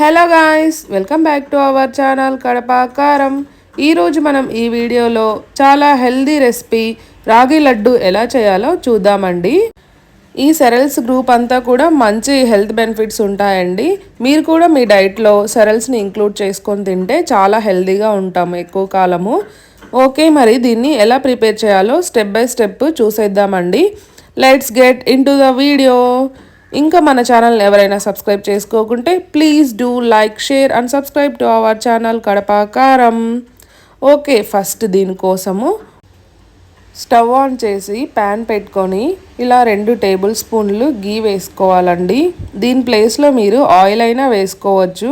Hello guys welcome back to our channel Kadapa Karam. ఈరోజు మనం ఈ వీడియోలో చాలా హెల్దీ రెసిపీ రాగి లడ్డు ఎలా చేయాలో చూద్దామండి. ఈ సెరల్స్ గ్రూప్ అంతా కూడా మంచి హెల్త్ బెనిఫిట్స్ ఉంటాయండి. మీరు కూడా మీ డైట్లో సెరల్స్ని ఇంక్లూడ్ చేసుకొని తింటే చాలా హెల్దీగా ఉంటాము ఎక్కువ కాలము. ఓకే మరి దీన్ని ఎలా ప్రిపేర్ చేయాలో స్టెప్ బై స్టెప్ చూసేద్దామండి. Let's get in the video. ఇంకా మన ఛానల్ ఎవరైనా subscribe చేసుకోకుంటే please do like share and subscribe to our channel Kadapa Karam okay first దీనికోసము stove on చేసి ప్యాన్ పెట్టుకొని ఇలా రెండు టేబుల్ స్పూన్లు గీ వేసుకోవాలండి. దీని ప్లేస్లో మీరు ఆయిల్ అయినా వేసుకోవచ్చు.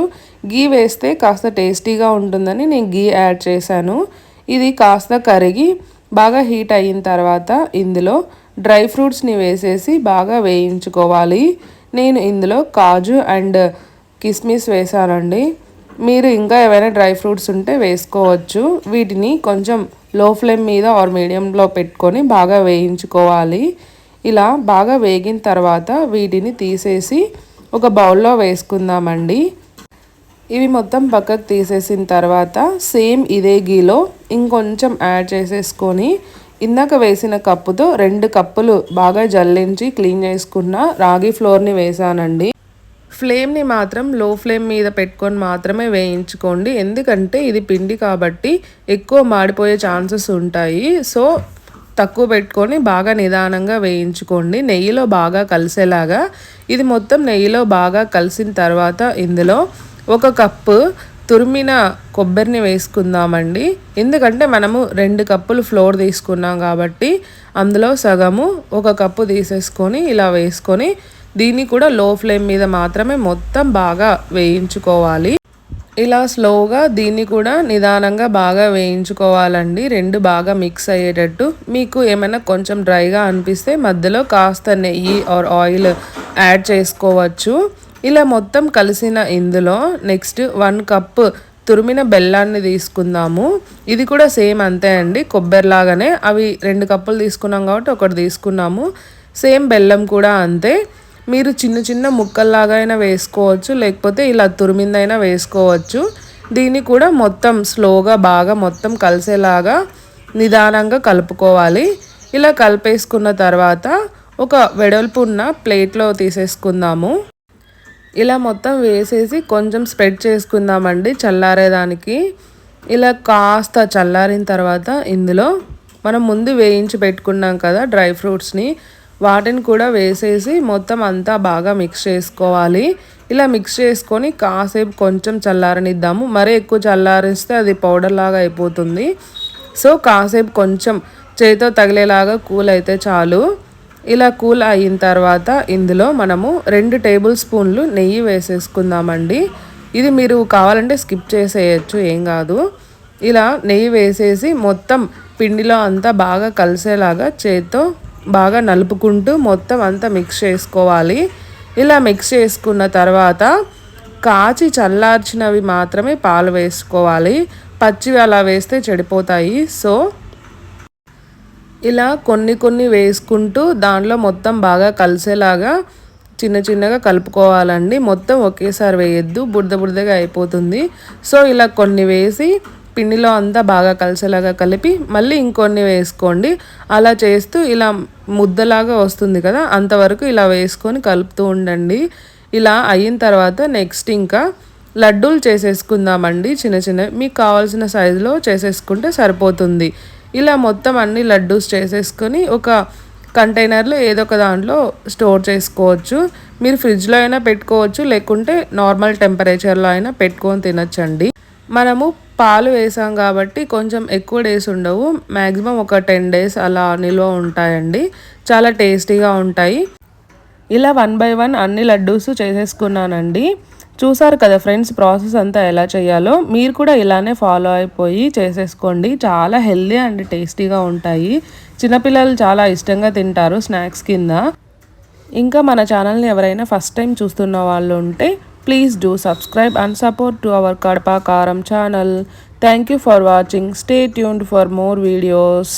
గీ వేస్తే కాస్త టేస్టీగా ఉంటుందని నేను గీ యాడ్ చేశాను. ఇది కాస్త కరిగి బాగా హీట్ అయిన తర్వాత ఇందులో డ్రై ఫ్రూట్స్ని వేసేసి బాగా వేయించుకోవాలి. నేను ఇందులో కాజు అండ్ కిస్మిస్ వేసానండి మీరు ఇంకా ఏమైనా డ్రై ఫ్రూట్స్ ఉంటే వేసుకోవచ్చు. వీటిని కొంచెం లో ఫ్లేమ్ మీద ఆర్ మీడియంలో పెట్టుకొని బాగా వేయించుకోవాలి. ఇలా బాగా వేగిన తర్వాత వీటిని తీసేసి ఒక బౌల్లో వేసుకుందామండి. ఇవి మొత్తం పక్కకు తీసేసిన తర్వాత సేమ్ ఇదే గీలో ఇంకొంచెం యాడ్ చేసేసుకొని ఇందాక వేసిన కప్పుతో రెండు కప్పులు బాగా జల్లించి క్లీన్ చేసుకున్న రాగి ఫ్లోర్ని వేసానండి. ఫ్లేమ్ని మాత్రం లో ఫ్లేమ్ మీద పెట్టుకొని మాత్రమే వేయించుకోండి. ఎందుకంటే ఇది పిండి కాబట్టి ఎక్కువ మాడిపోయే ఛాన్సెస్ ఉంటాయి. సో తక్కువ పెట్టుకొని బాగా నిదానంగా వేయించుకోండి. నెయ్యిలో బాగా కలిసేలాగా. ఇది మొత్తం నెయ్యిలో బాగా కలిసిన తర్వాత ఇందులో ఒక కప్పు తురిమిన కొబ్బరిని వేసుకుందామండి. ఎందుకంటే మనము రెండు కప్పులు ఫ్లోర్ తీసుకున్నాం కాబట్టి అందులో సగము ఒక కప్పు తీసేసుకొని ఇలా వేసుకొని దీన్ని కూడా లో ఫ్లేమ్ మీద మాత్రమే మొత్తం బాగా వేయించుకోవాలి. ఇలా స్లోగా దీన్ని కూడా నిదానంగా బాగా వేయించుకోవాలండి. రెండు బాగా మిక్స్ అయ్యేటట్టు. మీకు ఏమైనా కొంచెం డ్రైగా అనిపిస్తే మధ్యలో కాస్త నెయ్యి ఆర్ ఆయిల్ యాడ్ చేసుకోవచ్చు. ఇలా మొత్తం కలిసిన ఇందులో నెక్స్ట్ వన్ కప్ తురిమిన బెల్లాన్ని తీసుకుందాము. ఇది కూడా సేమ్ అంతే అండి కొబ్బరిలాగానే. అవి రెండు కప్పులు తీసుకున్నాం కాబట్టి ఒకటి తీసుకున్నాము. సేమ్ బెల్లం కూడా అంతే. మీరు చిన్న చిన్న ముక్కల్లాగా అయినా వేసుకోవచ్చు లేకపోతే ఇలా తురిమిందైనా వేసుకోవచ్చు. దీన్ని కూడా మొత్తం స్లోగా బాగా మొత్తం కలిసేలాగా నిదానంగా కలుపుకోవాలి. ఇలా కలిపేసుకున్న తర్వాత ఒక వెడల్పు ఉన్న ప్లేట్లో తీసేసుకుందాము. ఇలా మొత్తం వేసేసి కొంచెం స్ప్రెడ్ చేసుకుందామండి చల్లారేదానికి. ఇలా కాస్త చల్లారిన తర్వాత ఇందులో మనం ముందు వేయించి పెట్టుకున్నాం కదా డ్రై ఫ్రూట్స్ని. వాటిని కూడా వేసేసి మొత్తం అంతా బాగా మిక్స్ చేసుకోవాలి. ఇలా మిక్స్ చేసుకొని కాసేపు కొంచెం చల్లారనిద్దాము. మరీ ఎక్కువ చల్లారిస్తే అది పౌడర్ లాగా అయిపోతుంది. సో కాసేపు కొంచెం చేతితో తగిలేలాగా కూల్ అయితే చాలు. ఇలా కూల్ అయిన తర్వాత ఇందులో మనము రెండు టేబుల్ స్పూన్లు నెయ్యి వేసేసుకుందామండి. ఇది మీరు కావాలంటే స్కిప్ చేసేయచ్చు ఏం కాదు. ఇలా నెయ్యి వేసేసి మొత్తం పిండిలో అంతా బాగా కలిసేలాగా చేత్తో బాగా నలుపుకుంటూ మొత్తం అంతా మిక్స్ చేసుకోవాలి. ఇలా మిక్స్ చేసుకున్న తర్వాత కాచి చల్లార్చినవి మాత్రమే పాలు వేసుకోవాలి. పచ్చివి అలా వేస్తే చెడిపోతాయి. సో ఇలా కొన్ని కొన్ని వేసుకుంటూ దాంట్లో మొత్తం బాగా కలిసేలాగా చిన్న చిన్నగా కలుపుకోవాలండి. మొత్తం ఒకేసారి వేయద్దు బురద బురదగా అయిపోతుంది. సో ఇలా కొన్ని వేసి పిండిలో అంతా బాగా కలిసేలాగా కలిపి మళ్ళీ ఇంకొన్ని వేసుకోండి. అలా చేస్తూ ఇలా ముద్దలాగా వస్తుంది కదా అంతవరకు ఇలా వేసుకొని కలుపుతూ ఉండండి. ఇలా అయిన తర్వాత నెక్స్ట్ ఇంకా లడ్డూలు చేసేసుకుందామండి చిన్న చిన్న. మీకు కావాల్సిన సైజులో చేసేసుకుంటే సరిపోతుంది. ఇలా మొత్తం అన్ని లడ్డూస్ చేసేసుకొని ఒక కంటైనర్లో ఏదో ఒక దాంట్లో స్టోర్ చేసుకోవచ్చు. మీరు ఫ్రిడ్జ్లో అయినా పెట్టుకోవచ్చు లేకుంటే నార్మల్ టెంపరేచర్లో అయినా పెట్టుకొని తినచ్చండి. మనము పాలు వేసాం కాబట్టి కొంచెం ఎక్కువ డేస్ ఉండవు. మ్యాక్సిమం ఒక టెన్ డేస్ అలా నిల్వ ఉంటాయండి. చాలా టేస్టీగా ఉంటాయి. ఇలా వన్ బై వన్ అన్ని లడ్డూస్ చేసేసుకున్నానండి. చూసారు కదా ఫ్రెండ్స్ ప్రాసెస్ అంతా ఎలా చేయాలో? మీరు కూడా ఇలానే ఫాలో అయిపోయి చేసేసుకోండి. చాలా హెల్దీ అండ్ టేస్టీగా ఉంటాయి. చిన్నపిల్లలు చాలా ఇష్టంగా తింటారు స్నాక్స్ కింద. ఇంకా మన ఛానల్ని ఎవరైనా ఫస్ట్ టైం చూస్తున్న వాళ్ళు ఉంటే please do subscribe and support to our Kadapa Karam channel. Thank you for watching. Stay tuned for more videos.